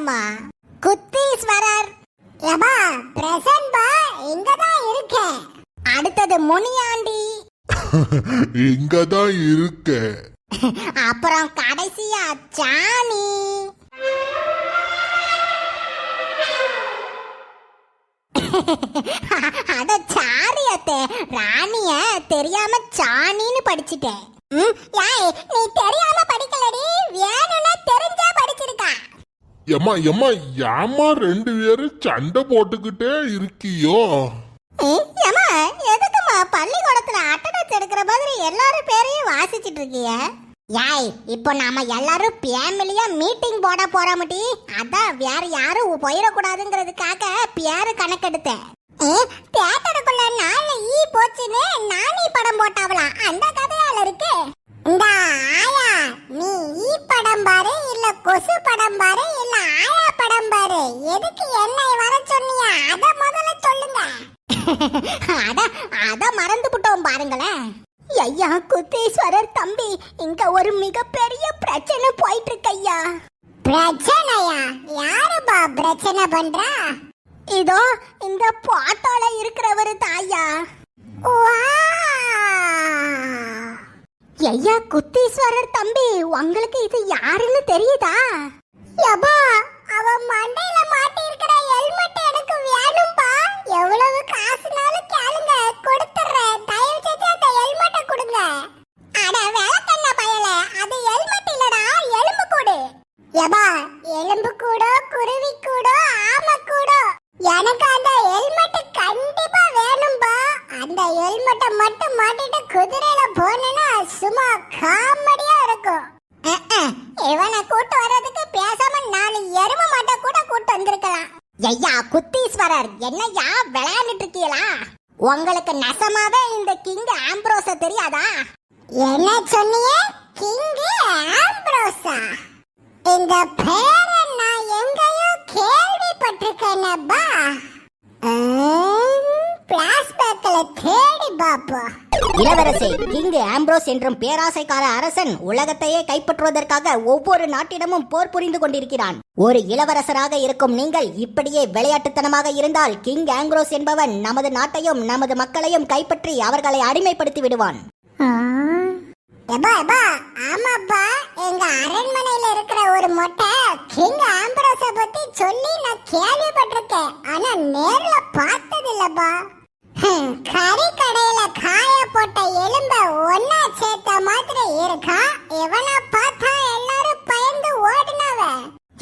உள்ளேனம்மா குத்தீஸ்வரர் ஏபா present பா இங்கதான் இருக்கேன். அடுத்தது முனியாண்டி. இங்கதான் இருக்க அப்புறம் கடைசியா சாணி அட சாரியத்தே ராணிய தெரியாம சாணின்னு படிச்சிட்டேன். நீ தெரியாம படிக்கலடி படிச்சிருக்கா எம்மா எம்மா ஏம்மா ரெண்டு பேரும் சண்டை போட்டுக்கிட்டே இருக்கியோ? ஏமா ஏம்மா எதுக்குமா பள்ளிக்கூடத்துல அட்டனன்ஸ் எடுக்கிற மாதிரி எல்லாரும் பேரையும் வாசிச்சிட்டு இருக்கிய? யாய் இப்போ நாம எல்லாரும் ஃபேமிலியா மீட்டிங் போட போறோமடி. அதான் வேற யாரும் போயிடக்கூடாதுங்கிறதுக்காக பேரு கணக்கெடுத்தேன் தியேட்டருக்குள்ள நாலு ஈ போச்சுன்னு நானி படம் போட்டாவலாம் அந்த கதையால இருக்கு. இந்த ஆயா நீ ஈ படம் பாரு இல்ல கொசு படம் பாரு இல்ல ஆயா படம் பாரு. எதுக்கு என்னை வர சொன்னியா? அத முதல்ல சொல்லுங்க. அட அத மறந்து விட்டோம் பாருங்களேன். ஐயா குத்தீஸ்வரர் தம்பி இங்க ஒரு மிகப்பெரிய பிரச்சனை போயிட்டு இருக்கு ஐயா பிரச்சனையா? யாருப்பா பிரச்சனை பண்றா? இதோ இந்த பாட்டால இருக்கிறவர் தாயா. ஐயா குத்தீஸ்வரர் தம்பி உங்களுக்கு இது யாருன்னு தெரியுதா? யப்பா அவ மண்டையில மாட்டி இருக்கிற ஹெல்மெட் எனக்கு வேணும்பா. எவ்வளவு காசுனாலும் கேளுங்க கொடுத்துறேன் தயவு செஞ்சு அந்த ஹெல்மெட்டை கொடுங்க. அட வேலக்கண்ண பயல அது ஹெல்மெட் இல்லடா எலும்பு கூடு. யப்பா எலும்பு கூடோ குருவி கூடோ ஆமை கூடோ எனக்கு அந்த ஹெல்மெட் கண்டிப்பா வேணும்பா அந்த ஹெல்மெட்டை மட்டும் மாட்டிட்டு குதிரையில போனேன்னா சும்மா காமெடியா இருக்கும். இவனை கூட்டு வர்றதுக்கு பேசாம நாலு எரும மாட்டை கூட கூட்டு வந்திருக்கலாம். ஐயா குத்தீஸ்வரர் என்னய்யா விளையாண்டுட்டு இருக்கீங்களா உங்களுக்கு நசமாவே இந்த கிங் ஆம்ப்ரோஸ தெரியாதா? என்ன சொன்னீங்க கிங் ஆம்ப்ரோஸா? இந்த பேரை நான் எங்கேயோ கேள்விப்பட்டிருக்கேனப்பா. பிளாஸ்பேக்ல தேடி இளவரசே கிங் ஆம்ப்ரோஸ் என்றும் பேராசைக்கார அரசன் உலகத்தையே கைப்பற்றுவதற்காக ஒவ்வொரு நாட்டிடமும் போர் புரிந்து கொண்டிருக்கிறான். ஒரு இளவரசராக இருக்கும் நீங்கள் இப்படியே விளையாட்டுத்தனமாக இருந்தால் கிங் ஆம்ப்ரோஸ் என்பவன் நமது நாட்டையும் நமது மக்களையும் கைப்பற்றி அவர்களை அடிமைப்படுத்தி விடுவான். எப்பா எப்பா ஆமாப்பா. எங்க அரண்மனையில இருக்கிற ஒரு மொட்டை கிங் ஆம்பரஸ பத்தி சொல்லி நான் கேள்விப்பட்டிருக்கேன். ஆனா நேர்ல பார்த்தது இல்லப்பா கறி கடையில காய போட்ட எலும்ப ஒன்னா சேர்த்த மாதிரி இருக்கா? இவனை பார்த்தா எல்லாரும் பயந்து ஓடினவ.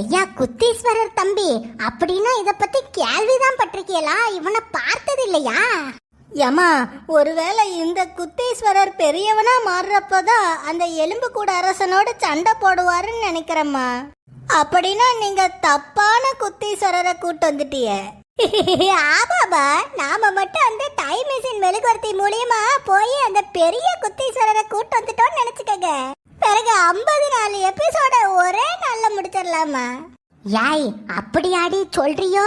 ஐயா குத்தீஸ்வரர் தம்பி அப்படின்னா இத பத்தி கேள்விதான் பட்டிருக்கீங்களா? இவனை பார்த்தது இல்லையா ஏமா ஒருவேளை இந்த குத்தீஸ்வரர் பெரியவனா மாறுறப்பதான் அந்த எலும்பு கூட அரசனோட சண்டை போடுவாருன்னு நினைக்கிறேம்மா. அப்படின்னா நீங்க தப்பான குத்தீஸ்வரரை கூட்டு வந்துட்டிய. ஆமாபா நாம மட்டும் அந்த டைம் மிஷின் மெழுகுவர்த்தி மூலியமா போய் அந்த பெரிய குத்தீஸ்வரரை கூட்டு வந்துட்டோம்னு நினைச்சுக்கங்க. பிறகு ஐம்பது நாலு எபிசோட ஒரே நாள்ல முடிச்சிடலாமா? யாய் அப்படியாடி சொல்றியோ?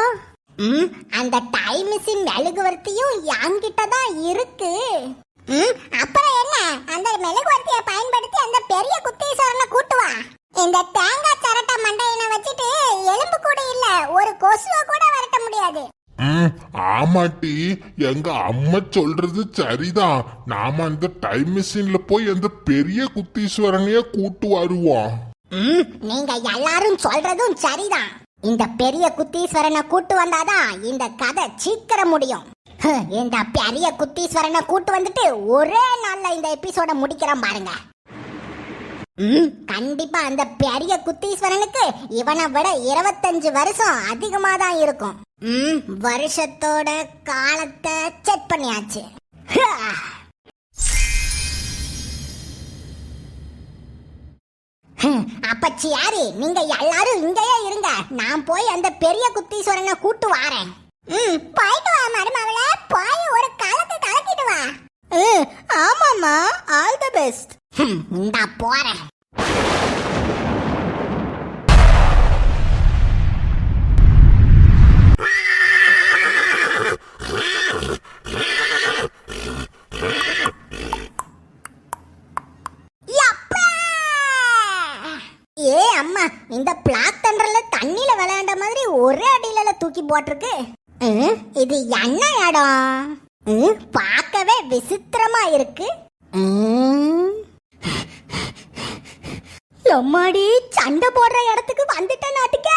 ம் அந்த டைம் மிஷின் மெழுகுவர்த்தியும் என்கிட்ட தான் இருக்கு? ம் அப்புறம் என்ன? அந்த மெழுகுவர்த்தியை பயன்படுத்தி அந்த பெரிய குத்தீஸ்வரனை கூட்டு வா. இந்த தேங்காய் சரட்டை மண்டையனை வச்சுட்டு எலும்பு கூட இல்ல ஒரு கொசுவை கூட விரட்ட. முடியாது. ஆமாட்டி. எங்க அம்மா சொல்றது சரிதான். நாம அந்த டைம் மிஷின்ல போய் அந்த பெரிய குத்தீஸ்வரனையே கூட்டு வருவோம். நீங்க எல்லாரும் சொல்றதும் சரிதான். இந்த பெரிய குத்தீஸ்வரனை கூட்டு வந்தாதான் இந்த கதை சீக்கிரம் முடியும். இந்த பெரிய குத்தீஸ்வரனை கூட்டு வந்துட்டு ஒரே நாள்ல இந்த எபிசோட முடிக்கிறோம் பாருங்க. கண்டிப்பா அந்த பெரிய குத்தீஸ்வரனுக்கு இவனை விட இருபத்தஞ்சு வருஷம் அதிகமா தான் இருக்கும். ம், வருஷத்தோட காலத்தை செக் பண்ணியாச்சு. அப்பச்சி யாரு நீங்க எல்லாரும் இங்கேயே இருங்க. நான் போய் அந்த பெரிய குத்தீஸ்வரனை கூட்டு வாரேன். ம் போயிட்டு வா மருமவள போய் ஒரு கலக்கு கலக்கிட்டு வா. ஆமாமா ஆல் த பெஸ்ட் இந்தா போறேன் ஏ அம்மா இந்த பிளாக் தண்டர்ல தண்ணியில விளையாண்ட மாதிரி ஒரே அடியில தூக்கி போட்டிருக்கு. இது என்ன இடம் பார்க்கவே விசித்திரமா இருக்கு. லொம்மாடி சண்டை போடுற இடத்துக்கு வந்துட்ட நாட்டுக்க.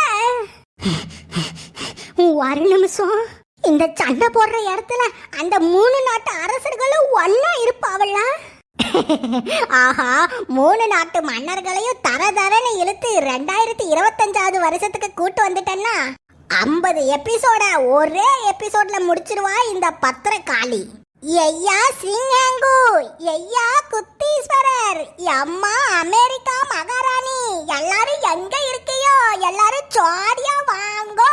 ஒரு நிமிஷம். இந்த சண்டை போடுற இடத்துல அந்த மூணு நாட்டு அரசர்களும் ஒன்னா இருப்பாவல்ல. ஆஹா மூணு நாட்டு மன்னர்களையும் தர தரன்னு இழுத்து ரெண்டாயிரத்தி இருபத்தஞ்சாவது வருஷத்துக்கு கூட்டு வந்துட்டேன்னா. ஐம்பது எபிசோட ஒரே எபிசோட்ல முடிச்சிருவா இந்த பத்திரக்காளி. ஐயா சிங்காங்கு ஐயா குத்தீஸ்வரர் அம்மா அமெரிக்கா மகாராணி. எல்லாரும் எங்க இருக்கியோ? எல்லாரும் ஜாலியா வாங்கோ.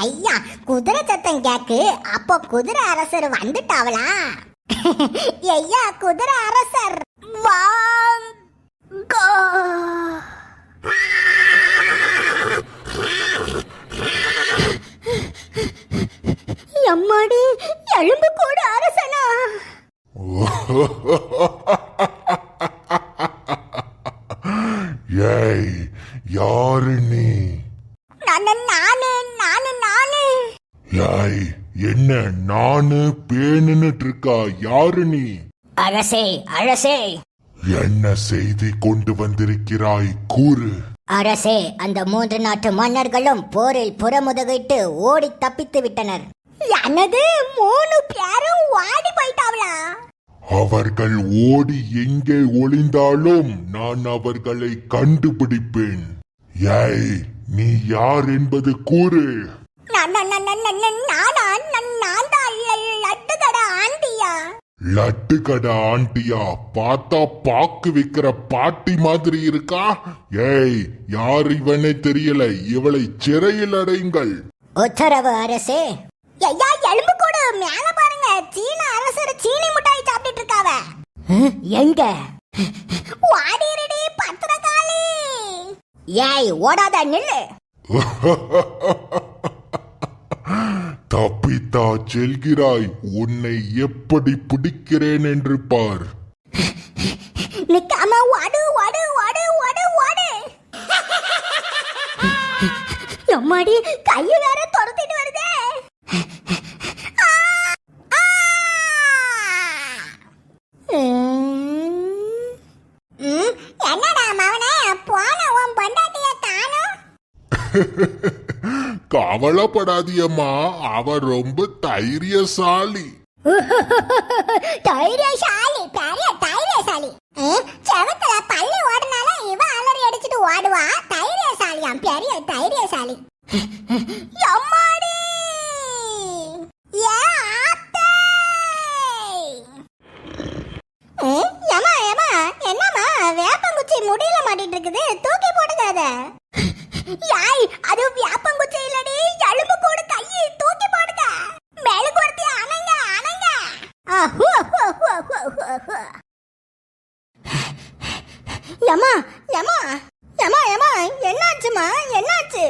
ஐயா குதிரை சத்தம் கேக்கு. அப்போ குதிரை அரசர் வந்துட்டாவளா? ஐயா குதிரை அரசர். எம்மாடி எலும்பு கூட அரசனா? ஏய் யாரு நீ? நானு நானு நானு நானு. ஏய் என்ன நானு பேணுன்னுட்டு இருக்கா? யாரு நீ? அரசே அரசே. என்ன செய்தி கொண்டு வந்திருக்கிறாய்? கூறு. அரசே அந்த மூன்று நாட்டு மன்னர்களும் போரில் புறமுதுகிட்டு ஓடி தப்பித்து விட்டனர். எனது மூணு பேரும் ஓடி போயிட்டாவளா? அவர்கள் ஓடி எங்கே ஒளிந்தாலும் நான் அவர்களை கண்டுபிடிப்பேன். ஏய் நீ யார் என்பது கூறு. நான் நான் நான் நான் நான்? நானா லட்டு கடை ஆண்டியா பார்த்தா பாக்கு விக்கிற பாட்டி மாதிரி இருக்கா? ஏய் யார் இவனே தெரியல இவளை சிறையில் அடையுங்கள். உத்தரவு அரசே. ஐயா எலும்பு கூட மேல பாருங்க. சீன அரசர் சீனி மிட்டாய் சாப்பிட்டுட்டு இருக்காவ. எங்க? வாடிரடி பத்திரகாளி. ஏய் ஓடாத நில்லு. தப்பித்தா செல்கிறாய். உன்னை எப்படி பிடிக்கிறேன் என்று பார். நிக்காம வாடு வாடு வாடு வாடு வாடு எம்மாடி கை வேற துரத்திட்டு வருதே. என்னடா மவனே போன உன் பொண்டாட்டிய காணோம். கவலைப்படாதியம்மா அவ ரொம்ப தைரியசாலி. தைரியசாலி பெரிய தைரியசாலி. செவத்துல பல்லு ஓடினாலும் இவ அலறி அடிச்சிட்டு ஓடுவா. தைரியசாலியாம் பெரிய தைரியசாலி. எம்மாடி? ஏ என்னம்மா வேப்பங்குச்சி முடியல மாட்டிட்டு இருக்குது. தூக்கி போடுங்க அதை யாய் அது வேப்பங்குச்சி இல்லடி. எலும்பு போடு கையை தூக்கி போடுங்க. மெழுகுவர்த்தி அணைங்க அணைங்க. அஹு, அஹு, அஹு, அஹு, என்னாச்சுமா என்னாச்சு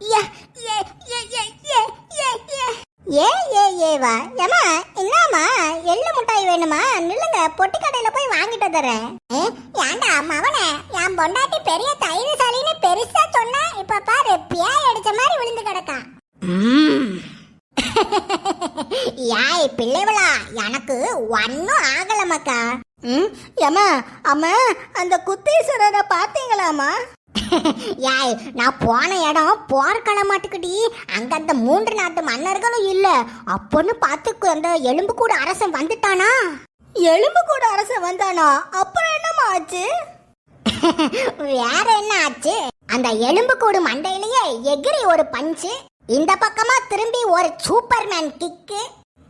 ஏ ஏ ஏ ஏ ஏ ஏ ஏ ஏ ஏ ஏ ஏ ஏ ஏ ஏ ஏ என்னம்மா எள்ளு முட்டாய் வேணுமா? நில்லுங்க பொட்டி கடையில போய் வாங்கிட்டு தரேன் ஏண்டா மவனே என் பொண்டாட்டி பெரிய தைரியசாலின்னு பெருசா சொன்னா இப்ப பாரு பியாய் அடிச்ச மாதிரி விழுந்து கிடக்கான் யாய் பிள்ளைவளா எனக்கு ஒன்னும் ஆகலமாக்கா ம் ஏமா அம்மா அந்த குத்தீஸ்வரரை பார்த்தீங்களாமா யாய் நான் போன இடம் போர்க்களம் மாட்டுக்குடி. அங்க அந்த மூன்று நாட்டு மன்னர்களும் இல்ல. அப்பொன்னு பார்த்து அந்த எலும்பு கூட அரசன் வந்துட்டானா? எலும்பு கூட அரசன் வந்தானா? அப்புறம் என்னமா ஆச்சு? வேற என்ன ஆச்சு? அந்த எலும்பு கூடு மண்டையிலேயே எகிரி ஒரு பஞ்சு இந்த பக்கமா திரும்பி ஒரு சூப்பர்மேன் கிக்கு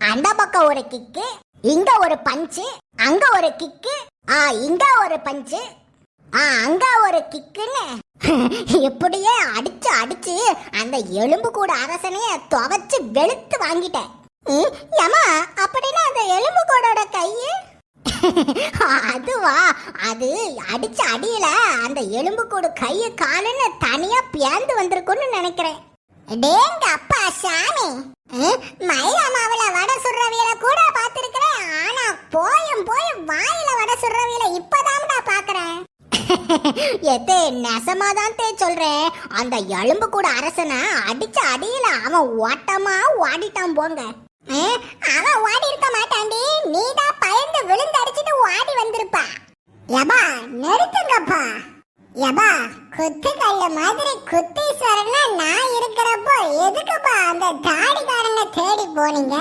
அந்த பக்கம் ஒரு கிக்கு இங்க ஒரு பஞ்சு அங்க ஒரு கிக்கு ஆ இங்க ஒரு பஞ்சு ஆ அங்க ஒரு கிக்குன்னு இப்படியே அடிச்சு அடிச்சு அந்த எலும்பு கூட அரசனைய துவைச்சு வெளுத்து வாங்கிட்டேன். ஏமா ஏம்மா அப்படின்னா அந்த எலும்பு கூடோட கையு? அதுவா அது அடிச்ச அடியில அந்த எலும்பு கூடு கைய காலுன்னு தனியா பியாந்து வந்திருக்கும்னு நினைக்கிறேன். டேங்க அப்பா சாமி. மயிலா மாவுல வடை சுடுறவியல கூட பார்த்திருக்கிறேன். ஆனா போயும் போயும் வாயில வடை சுடுறவியல இப்ப எது நெசமா தான் தே சொல்றேன் அந்த எலும்பு கூட அரசனை அடிச்ச அடியில அவன் ஓட்டமா ஓடிட்டான் போங்க. அவன் ஓடி இருக்க மாட்டாண்டி நீதான் பயந்து விழுந்து அடிச்சிட்டு ஓடி வந்திருப்பா. எபா நிறுத்துங்கப்பா. எபா குத்து கல்ல மாதிரி குத்தீஸ்வரனா நான் இருக்கிறப்போ எதுக்குப்பா அந்த தாடிக்காரனை தேடி போனீங்க?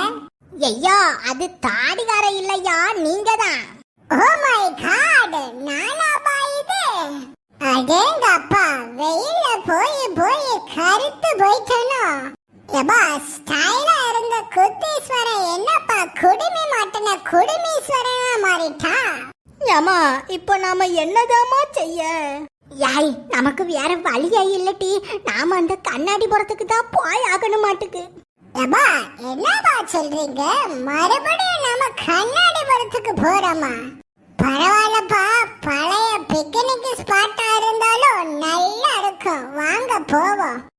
ஐயா அது தாடிகார இல்லையா? நீங்க தான் ஓ மை காட் நானாபா இது? அடேங்கப்பா வெயில்ல போய் போய் கருத்து போயிட்டனோ. எப்பா ஸ்டைலா இருந்த குத்தீஸ்வரன் என்னப்பா குடுமி மாட்டின குடுமீஸ்வரனா மாறிட்டா? ஏமா இப்போ நாம என்னதாமா செய்ய? யாய் நமக்கு வேற வழியே இல்லட்டி நாம அந்த கண்ணாடி புறத்துக்கு தான் போய் ஆகணும் மாட்டுக்கு. எப்பா என்னப்பா சொல்றீங்க? மறுபடியும் நாம கண்ணாடி புறத்துக்கு போறோமா? பரவாயில்லப்பா. பழைய பிக்னிக் ஸ்பாட்டா இருந்தாலும் நல்லா இருக்கும். வாங்க போவோம்.